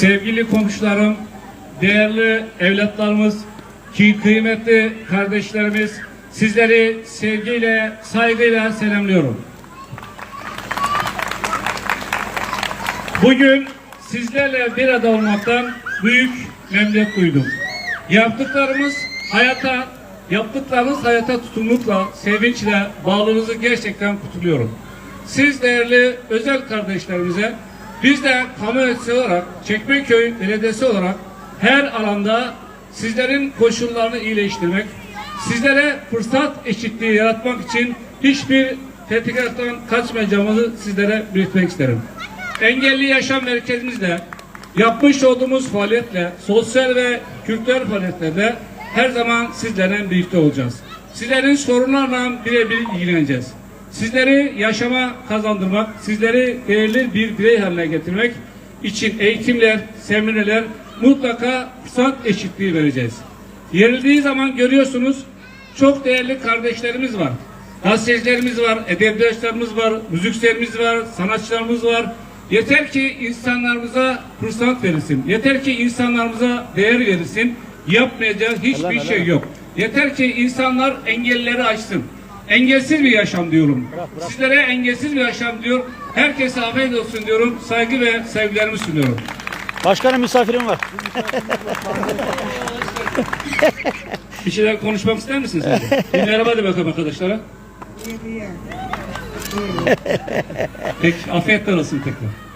Sevgili komşularım, değerli evlatlarımız, ki kıymetli kardeşlerimiz, sizleri sevgiyle, saygıyla selamlıyorum. Bugün sizlerle bir arada olmaktan büyük memnuniyet duydum. Yaptıklarımız hayata, yaptıklarınız hayata tutumlulukla, sevinçle bağlılığınızı gerçekten kutluyorum. Siz değerli özel kardeşlerimize biz de kamu olarak, Çekmeköy Belediyesi olarak her alanda sizlerin koşullarını iyileştirmek, sizlere fırsat eşitliği yaratmak için hiçbir tetkikattan kaçmayacağımızı sizlere belirtmek isterim. Engelli Yaşam Merkezimizle yapmış olduğumuz faaliyetle, sosyal ve kültürel faaliyetlerde her zaman sizlerle birlikte olacağız. Sizlerin sorunlarla birebir ilgileneceğiz. Sizleri yaşama kazandırmak, sizleri değerli bir birey haline getirmek için eğitimler, seminerler mutlaka fırsat eşitliği vereceğiz. Yerildiği zaman görüyorsunuz çok değerli kardeşlerimiz var. Gazetecilerimiz var, edebiyatçılarımız var, müzikserimiz var, sanatçılarımız var. Yeter ki insanlarımıza fırsat verilsin. Yeter ki insanlarımıza değer verilsin. Yapmayacağı hiçbir şey yok. Yeter ki insanlar engelleri aşsın. Engelsiz bir yaşam diyorum. Sizlere engelsiz bir yaşam diyor. Herkese afiyet olsun diyorum. Saygı ve sevgilerimi sunuyorum. Başkanım misafirim var. Bir şeyler konuşmak ister misiniz? Bir merhaba de bakalım arkadaşlara. Peki afiyetler olsun tekrar.